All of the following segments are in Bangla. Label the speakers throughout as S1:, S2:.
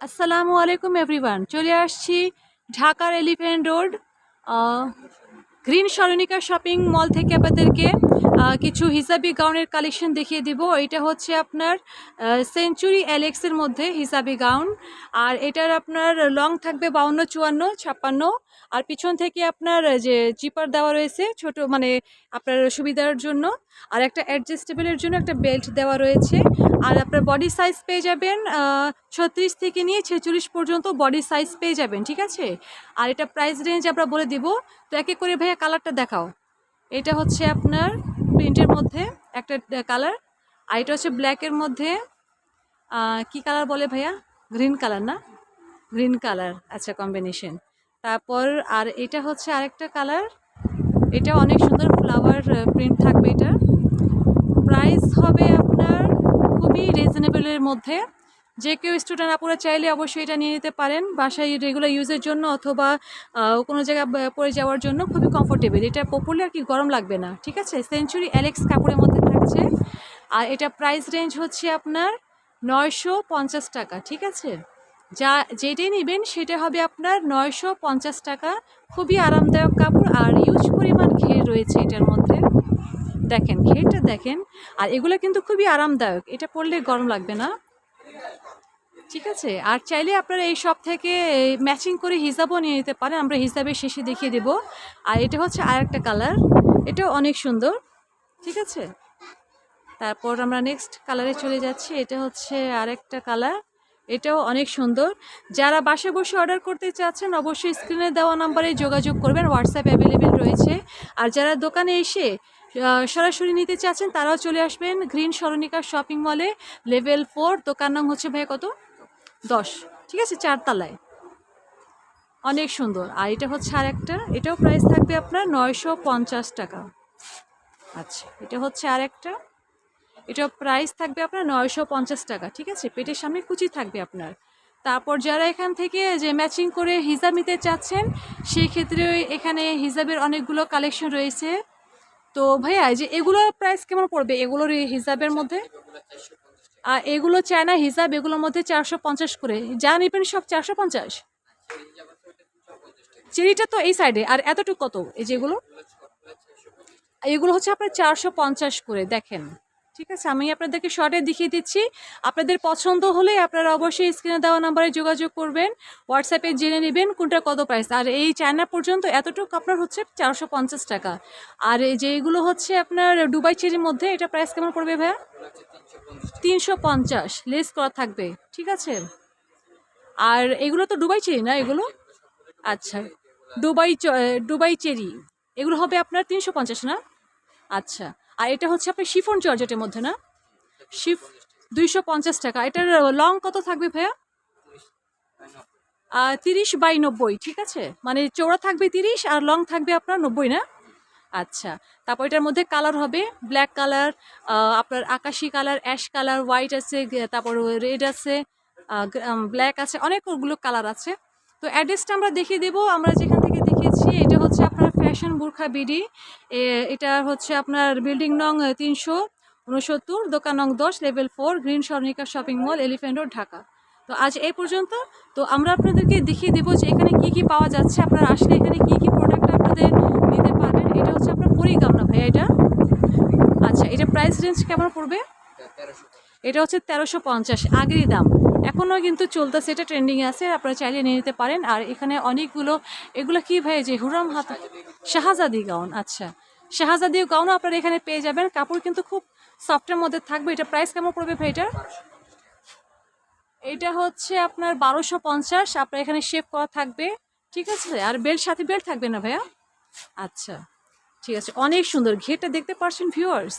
S1: আসসালামু আলাইকুম এভরিওয়ান চলে আসছি ঢাকার elephant road Green Sarnika shopping mall থেকে আপনাদেরকে কিছু হিসাবি গাউনের কালেকশন দেখিয়ে দিব। এটা হচ্ছে আপনার সেঞ্চুরি অ্যালেক্সের মধ্যে হিসাবি গাউন। আর এটার আপনার লং থাকবে বাউন্ন, চুয়ান্ন, ছাপ্পান্ন। আর পিছন থেকে আপনার যে জিপার দেওয়া রয়েছে, ছোট মানে আপনার সুবিধার জন্য। আর একটা অ্যাডজাস্টেবলের জন্য একটা বেল্ট দেওয়া রয়েছে। আর আপনার বডি সাইজ পেয়ে যাবেন ছত্রিশ থেকে নিয়ে ছেচল্লিশ পর্যন্ত বডি সাইজ পেয়ে যাবেন, ঠিক আছে? আর এটা প্রাইস রেঞ্জ আমরা বলে দিব এক করে ভাইয়া কালারটা দেখাও। এটা হচ্ছে আপনার প্রিন্টের মধ্যে একটা কালার আর এটা হচ্ছে ব্ল্যাকের মধ্যে কি কালার বলে ভাইয়া? গ্রিন কালার না? গ্রিন কালার আচ্ছা কম্বিনেশন তারপর, আর এটা হচ্ছে আরেকটা কালার এটা অনেক সুন্দর ফ্লাওয়ার প্রিন্ট থাকবে এটা। প্রাইস হবে আপনার খুবই রিজনেবলের মধ্যে। যে কেউ স্টুডেন্ট আপুরা চাইলে অবশ্যই এটা নিয়ে নিতে পারেন। বাসায় রেগুলার ইউজের জন্য অথবা কোনো জায়গায় পরে যাওয়ার জন্য খুবই কমফোর্টেবল এটা পপুলার আর কি গরম লাগবে না, ঠিক আছে? সেঞ্চুরি অ্যালেক্স কাপড়ের মধ্যে থাকছে। আর এটা প্রাইস রেঞ্জ হচ্ছে আপনার নয়শো পঞ্চাশ টাকা, ঠিক আছে? যা, যেটাই নেবেন সেটা হবে আপনার নয়শো পঞ্চাশ টাকা। খুবই আরামদায়ক কাপড় আর ইউজ পরিমাণ ঘের রয়েছে এটার মধ্যে। দেখেন, ঘেরটা দেখেন। আর এগুলো কিন্তু খুবই আরামদায়ক। এটা পরলে গরম লাগবে না। ঠিক আছে, আর চাইলে আপনারা এই সব থেকে ম্যাচিং করে হিসাবও নিয়ে নিতে পারেন, আমরা হিসাবে শেষে দেখিয়ে দেব। আর এটা হচ্ছে আর একটা কালার এটাও অনেক সুন্দর, ঠিক আছে? তারপর আমরা নেক্সট কালারে চলে যাচ্ছি, এটা হচ্ছে আরেকটা কালার এটাও অনেক সুন্দর। যারা বাসে বসে অর্ডার করতে চাচ্ছেন, অবশ্যই স্ক্রিনে দেওয়া নাম্বারে যোগাযোগ করবেন হোয়াটসঅ্যাপ অ্যাভেলেবেল রয়েছে। আর যারা দোকানে এসে সরাসরি নিতে চাচ্ছেন, তারাও চলে আসবেন গ্রিন সরণিকা শপিং মলে, লেভেল ফোর। দোকান নাম হচ্ছে ভাই কত? দশ। ঠিক আছে চারতলায় অনেক সুন্দর। আর এটা হচ্ছে আর একটা এটাও প্রাইস থাকবে আপনার নয়শো পঞ্চাশ টাকা। আচ্ছা এটা হচ্ছে আর একটা এটা প্রাইস থাকবে আপনার নয়শো পঞ্চাশ টাকা। ঠিক আছে, পেটের সামনে কুচি থাকবে আপনার। তারপর যারা এখান থেকে যে ম্যাচিং করে হিজাব নিতে চাচ্ছেন, সেই ক্ষেত্রে এখানে হিজাবের অনেকগুলো কালেকশন রয়েছে। তো ভাইয়া যে এগুলোর প্রাইস কেমন পড়বে? এগুলোর হিসাবের মধ্যে? আর এগুলো চায়না হিসাব, এগুলোর মধ্যে চারশো পঞ্চাশ করে। যা নেবেন সব চারশো পঞ্চাশ। চেরিটা তো এই সাইডে আর এতটুকু কত? এই যেগুলো এগুলো হচ্ছে আপনার চারশো পঞ্চাশ করে, দেখেন। ঠিক আছে, আমি আপনাদেরকে শর্টে দেখিয়ে দিচ্ছি। আপনাদের পছন্দ হলে আপনারা অবশ্যই স্ক্রিনে দেওয়া নাম্বারে যোগাযোগ করবেন। হোয়াটসঅ্যাপে জেনে নেবেন কোনটা কত প্রাইস আর এই চায়না পর্যন্ত এতটুকু আপনার হচ্ছে চারশো পঞ্চাশ টাকা। আর যেগুলো হচ্ছে আপনার দুবাই চেরির মধ্যে, এটা প্রাইস কেমন পড়বে ভাইয়া? তিনশো পঞ্চাশ লেস করা থাকবে, ঠিক আছে? আর এগুলো তো দুবাই চেরি না এগুলো? আচ্ছা দুবাই দুবাই চেরি এগুলো হবে আপনার তিনশো পঞ্চাশ না? আচ্ছা আর এটা হচ্ছে আপনার শিফন জর্জেটের মধ্যে, না? শিফ দুইশো পঞ্চাশ টাকা। এটার লং কত থাকবে ভাইয়া? তিরিশ বাই নব্বই, ঠিক আছে? মানে চৌড়া থাকবে তিরিশ আর লং থাকবে আপনার নব্বই, না? আচ্ছা তারপর এটার মধ্যে কালার হবে ব্ল্যাক কালার আপনার আকাশি কালার অ্যাশ কালার হোয়াইট আছে, তারপর রেড আছে ব্ল্যাক আছে, অনেকগুলো কালার আছে। তো অ্যাড্রেসটা আমরা দেখিয়ে দেবো। আমরা যেখান থেকে দেখিয়েছি এটা হচ্ছে ফ্যাশন বুরখা বিডি এটা হচ্ছে আপনার বিল্ডিং নং তিনশো উনসত্তর দোকান নং দশ, level four, Green Swarnika shopping mall, Elephant Road, Dhaka. তো আজ এই পর্যন্ত। তো আমরা আপনাদেরকে দেখিয়ে দেবো যে এখানে কি কি পাওয়া যাচ্ছে। আপনারা আসলে এখানে কি কি প্রোডাক্ট আপনাদের নিতে পারবেন। এটা হচ্ছে আপনার পরিগাম না ভাইয়া, এটা? আচ্ছা এটা প্রাইস রেঞ্জ কেমন পড়বে? এটা হচ্ছে তেরোশো পঞ্চাশ আগেরই দাম। এখনও কিন্তু চলতেছে, এটা ট্রেন্ডিংয়ে আছে, আপনারা চাইলে নিয়ে নিতে পারেন। আর এখানে অনেকগুলো, এগুলো কি ভাই যে হুরাম হাত শাহজাদি গাউন আচ্ছা। শাহজাদি গাউনও আপনারা এখানে পেয়ে যাবেন। কাপড় কিন্তু খুব সফটের মধ্যে থাকবে। এটা প্রাইস কেমন পড়বে ভাই এটা এটা হচ্ছে আপনার বারোশো পঞ্চাশ। আপনার এখানে শেপ করা থাকবে। ঠিক আছে? আর বেল্ট সাথে বেল্ট থাকবে না ভাইয়া? আচ্ছা ঠিক আছে। অনেক সুন্দর। ঘেরটা দেখতে পারছেন ভিউয়ার্স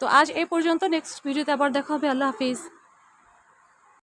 S1: তো আজ এই পর্যন্ত। নেক্সট ভিডিওতে আবার দেখা হবে। আল্লাহ হাফিজ।